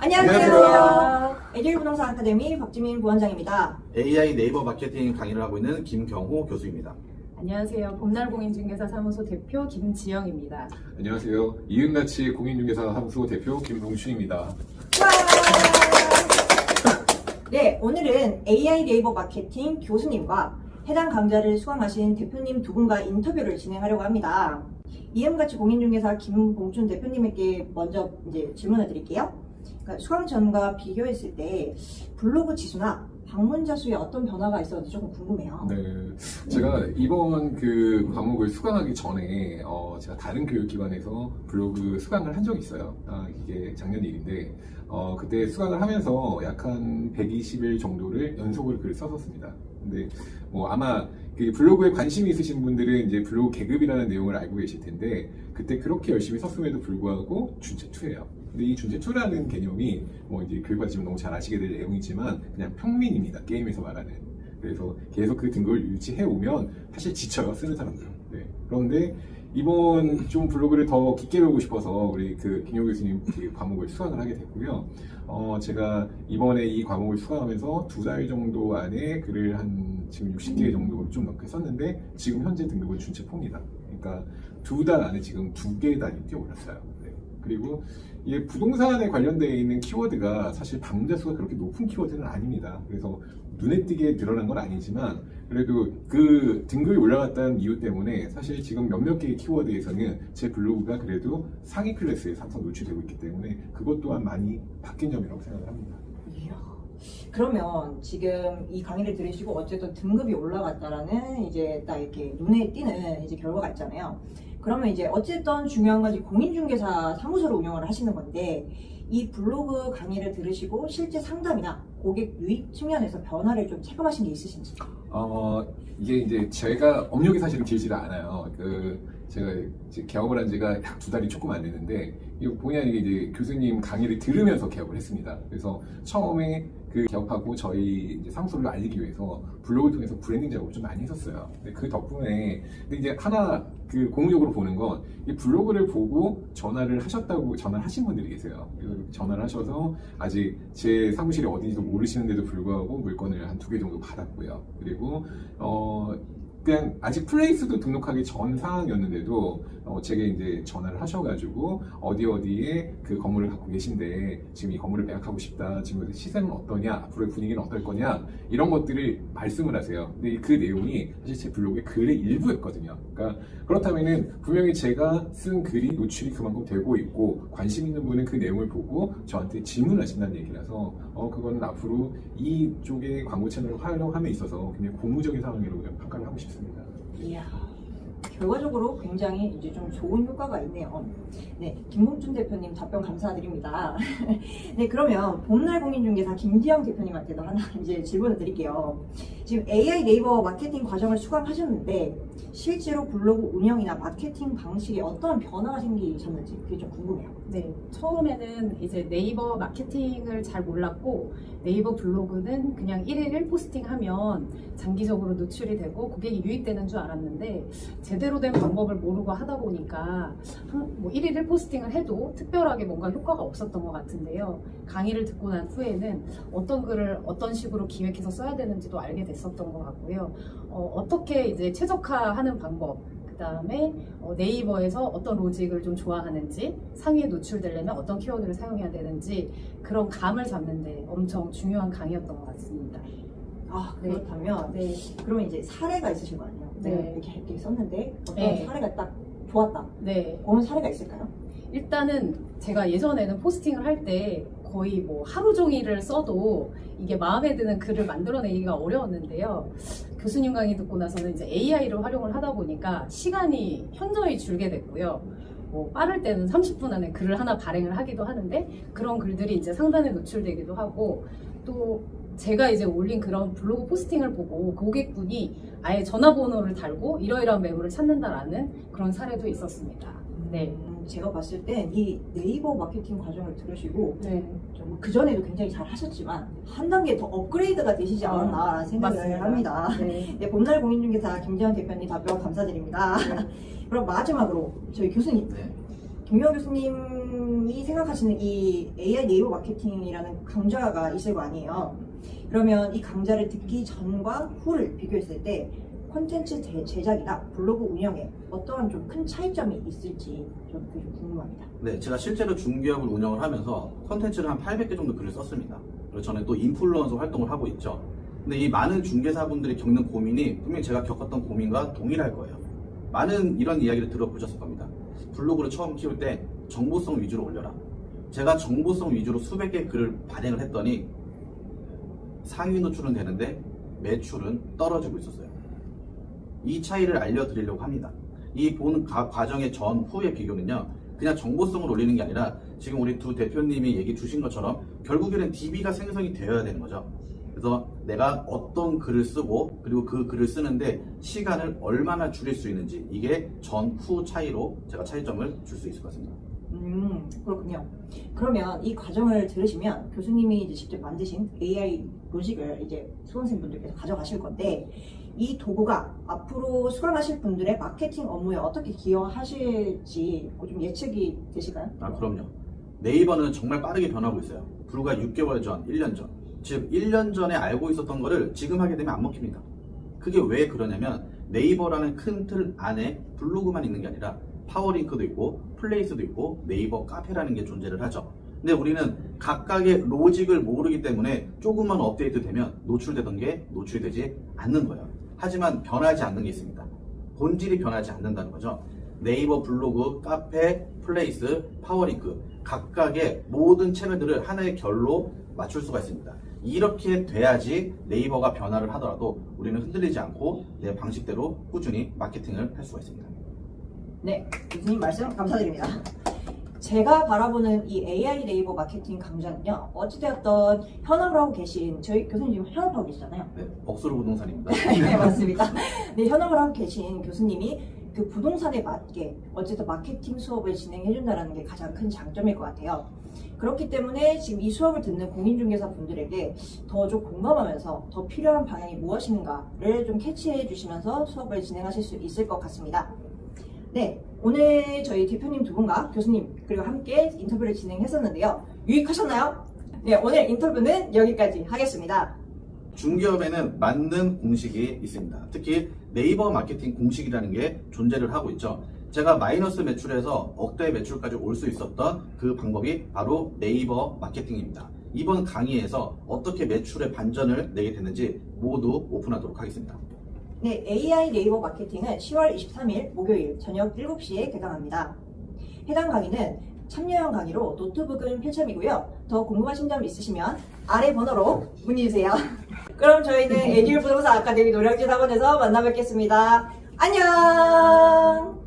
안녕하세요. 에듀 부동산 아카데미 박지민 부원장입니다. AI 네이버 마케팅 강의를 하고 있는 김경호 교수입니다. 안녕하세요. 봄날 공인중개사 사무소 대표 김지영입니다. 안녕하세요. 이은가치 공인중개사 사무소 대표 김동춘입니다. 와! 네, 오늘은 AI 네이버 마케팅 교수님과 해당 강좌를 수강하신 대표님 두 분과 인터뷰를 진행하려고 합니다. 이음같이 공인중개사 김봉춘 대표님에게 먼저 이제 질문을 드릴게요. 그러니까 수강 전과 비교했을 때 블로그 지수나 방문자 수에 어떤 변화가 있었는지 조금 궁금해요. 네, 제가 이번 그 과목을 수강하기 전에 어, 제가 다른 교육기관에서 블로그 수강을 한 적이 있어요. 아, 이게 작년 일인데 어, 그때 수강을 하면서 약 한 120일 정도를 연속으로 글을 썼었습니다. 근데 뭐 아마 그 블로그에 관심이 있으신 분들은 이제 블로그 계급이라는 내용을 알고 계실 텐데 그때 그렇게 열심히 썼음에도 불구하고 준체2예요. 이 준체2라는 개념이 뭐 이제 교육과 지금 너무 잘 아시게 될 내용이지만 그냥 평민입니다. 게임에서 말하는. 그래서 계속 그 등급을 유지해 오면 사실 지쳐요 쓰는 사람들. 네. 그런데 이번 좀 블로그를 더 깊게 배우고 싶어서 우리 그 김효 교수님 그 과목을 수강을 하게 됐고요. 어 제가 이번에 이 과목을 수강하면서 두 달 정도 안에 글을 한 지금 60개 정도 좀 넘게 썼는데 지금 현재 등급은 준체 폼이다. 그러니까 두 달 안에 지금 두 개 단위 뛰어올랐어요. 네. 그리고 이게 부동산에 관련되어 있는 키워드가 사실 방문자 수가 그렇게 높은 키워드는 아닙니다. 그래서 눈에 띄게 드러난 건 아니지만 그래도 그 등급이 올라갔다는 이유 때문에 사실 지금 몇몇 개의 키워드에서는 제 블로그가 그래도 상위 클래스에 항상 노출되고 있기 때문에 그것 또한 많이 바뀐 점이라고 생각을 합니다. 그러면 지금 이 강의를 들으시고 어쨌든 등급이 올라갔다라는 이제 딱 이렇게 눈에 띄는 이제 결과가 있잖아요. 그러면 이제 어쨌든 중요한 건 공인중개사 사무소를 운영을 하시는 건데 이 블로그 강의를 들으시고 실제 상담이나 고객 유입 측면에서 변화를 좀 체감하신 게 있으신지? 어, 이게 이제 제가 업력이 사실은 길지를 않아요. 그, 제가 이제 개업을 한 지가 약 두 달이 조금 안 됐는데, 이거 본의 아니게 이제 교수님 강의를 들으면서 개업을 했습니다. 그래서 처음에 그 개업하고 저희 이제 사무소를 알리기 위해서 블로그를 통해서 브랜딩 작업을 좀 많이 했었어요. 근데 그 덕분에, 근데 이제 하나 그 공유적으로 보는 건, 이 블로그를 보고 전화를 하셨다고 전화를 하신 분들이 계세요. 전화를 하셔서 아직 제 사무실이 어딘지도 모르시는데도 불구하고 물건을 한 두 개 정도 받았고요. 그리고 어 그냥 아직 플레이스도 등록하기 전 상황이었는데도 어, 제게 이제 전화를 하셔가지고 어디 어디에 그 건물을 갖고 계신데 지금 이 건물을 매각하고 싶다 지금 시세는 어떠냐 앞으로의 분위기는 어떨 거냐 이런 것들을 말씀을 하세요 근데 그 내용이 사실 제 블로그의 글의 일부였거든요 그러니까 그렇다면은 분명히 제가 쓴 글이 노출이 그만큼 되고 있고 관심 있는 분은 그 내용을 보고 저한테 질문을 하신다는 얘기라서 어 그거는 앞으로 이쪽의 광고 채널을 활용함에 있어서 굉장히 고무적인 상황이라고 평가를 하고 싶습니다. 이야. 결과적으로 굉장히 이제 좀 좋은 효과가 있네요. 네, 김봉준 대표님 답변 감사드립니다. 네, 그러면 봄날 공인중개사 김지영 대표님한테도 하나 이제 질문을 드릴게요. 지금 AI 네이버 마케팅 과정을 수강하셨는데 실제로 블로그 운영이나 마케팅 방식에 어떤 변화가 생기셨는지 그게 좀 궁금해요. 네, 처음에는 이제 네이버 마케팅을 잘 몰랐고 네이버 블로그는 그냥 1일 1포스팅 하면 장기적으로 노출이 되고 고객이 유입되는 줄 알았는데 제대로 된 방법을 모르고 하다 보니까 한- 뭐 1일 1포스팅을 해도 특별하게 뭔가 효과가 없었던 것 같은데요. 강의를 듣고 난 후에는 어떤 글을 어떤 식으로 기획해서 써야 되는지도 알게 됐었던 것 같고요. 어, 떻게 이제 최적화하는 방법 그 다음에 네이버에서 어떤 로직을 좀 좋아하는지 상위에 노출되려면 어떤 키워드를 사용해야 되는지 그런 감을 잡는데 엄청 중요한 강의였던 것 같습니다. 아, 네. 그렇다면 네, 그러면 이제 사례가 있으실 거 아니에요? 네. 내가 이렇게 이렇게 썼는데 어떤 네. 사례가 딱 좋았다. 네. 그런 사례가 있을까요? 일단은 제가 예전에는 포스팅을 할 때 거의 뭐 하루 종일을 써도 이게 마음에 드는 글을 만들어내기가 어려웠는데요. 교수님 강의 듣고 나서는 이제 AI를 활용을 하다 보니까 시간이 현저히 줄게 됐고요. 뭐 빠를 때는 30분 안에 글을 하나 발행을 하기도 하는데 그런 글들이 이제 상단에 노출되기도 하고 또 제가 이제 올린 그런 블로그 포스팅을 보고 고객분이 아예 전화번호를 달고 이러이러한 매물을 찾는다라는 그런 사례도 있었습니다. 네. 음, 제가 봤을 땐 이 네이버 마케팅 과정을 들으시고 네. 그 전에도 굉장히 잘 하셨지만 한 단계 더 업그레이드가 되시지 아, 않았나 생각을 맞습니다. 합니다. 네. 네, 봄날 공인중개사 김재원 대표님 답변 감사드립니다. 네. 그럼 마지막으로 저희 교수님 네. 김명 교수님 교수님이 생각하시는 이 AI 네이버 마케팅이라는 강좌가 있을 거 아니에요. 그러면 이 강좌를 듣기 전과 후를 비교했을 때 콘텐츠 제- 제작이나 블로그 운영에 어떠한 좀 큰 차이점이 있을지 좀좀 궁금합니다. 네, 제가 실제로 중기업을 운영을 하면서 콘텐츠를 한 800개 정도 글을 썼습니다. 그리고 저는 또 인플루언서 활동을 하고 있죠. 근데 이 많은 중개사분들이 겪는 고민이 분명히 제가 겪었던 고민과 동일할 거예요. 많은 이런 이야기를 들어보셨을 겁니다. 블로그를 처음 키울 때 정보성 위주로 올려라. 제가 정보성 위주로 수백 개 글을 발행을 했더니 상위 노출은 되는데 매출은 떨어지고 있었어요. 이 차이를 알려드리려고 합니다. 이 본 과정의 전, 후의 비교는요, 그냥 정보성을 올리는 게 아니라 지금 우리 두 대표님이 얘기 주신 것처럼 결국에는 DB가 생성이 되어야 되는 거죠. 그래서 내가 어떤 글을 쓰고 그리고 그 글을 쓰는데 시간을 얼마나 줄일 수 있는지 이게 전, 후 차이로 제가 차이점을 줄 수 있을 것 같습니다. 음, 그렇군요. 그러면 이 과정을 들으시면 교수님이 이제 직접 만드신 AI 로직을 이제 수강생분들께서 가져가실 건데 이 도구가 앞으로 수강하실 분들의 마케팅 업무에 어떻게 기여하실지 좀 예측이 되실까요? 아, 그럼요. 네이버는 정말 빠르게 변하고 있어요. 불과 6개월 전, 1년 전. 즉, 1년 전에 알고 있었던 거를 지금 하게 되면 안 먹힙니다. 그게 왜 그러냐면 네이버라는 큰 틀 안에 블로그만 있는 게 아니라 파워링크도 있고 플레이스도 있고 네이버 카페라는 게 존재를 하죠. 근데 우리는 각각의 로직을 모르기 때문에 조금만 업데이트 되면 노출되던 게 노출되지 않는 거예요. 하지만 변하지 않는 게 있습니다. 본질이 변하지 않는다는 거죠. 네이버 블로그, 카페, 플레이스, 파워링크 각각의 모든 채널들을 하나의 결로 맞출 수가 있습니다. 이렇게 돼야지 네이버가 변화를 하더라도 우리는 흔들리지 않고 내 방식대로 꾸준히 마케팅을 할 수가 있습니다. 네, 교수님 말씀 감사드립니다. 제가 바라보는 이 AI 네이버 마케팅 강좌는요, 어찌되었던 현업을 하고 계신, 저희 교수님 지금 현업하고 계시잖아요. 네, 억수로 부동산입니다. 네, 맞습니다. 네, 현업을 하고 계신 교수님이 그 부동산에 맞게 어쨌든 마케팅 수업을 진행해준다는 게 가장 큰 장점일 것 같아요. 그렇기 때문에 지금 이 수업을 듣는 공인중개사 분들에게 더 좀 공감하면서 더 필요한 방향이 무엇인가를 좀 캐치해 주시면서 수업을 진행하실 수 있을 것 같습니다. 네, 오늘 저희 대표님 두 분과 교수님 그리고 함께 인터뷰를 진행했었는데요. 유익하셨나요? 네, 오늘 인터뷰는 여기까지 하겠습니다. 중기업에는 맞는 공식이 있습니다. 특히 네이버 마케팅 공식이라는 게 존재를 하고 있죠. 제가 마이너스 매출에서 억대 매출까지 올 수 있었던 그 방법이 바로 네이버 마케팅입니다. 이번 강의에서 어떻게 매출의 반전을 내게 됐는지 모두 오픈하도록 하겠습니다. 네, AI 네이버 마케팅은 10월 23일 목요일 저녁 7시에 개강합니다. 해당 강의는 참여형 강의로 노트북은 필참이고요. 더 궁금하신 점 있으시면 아래 번호로 문의 주세요. 그럼 저희는 에듀 부동산 아카데미 노량진 학원에서 만나 뵙겠습니다. 안녕!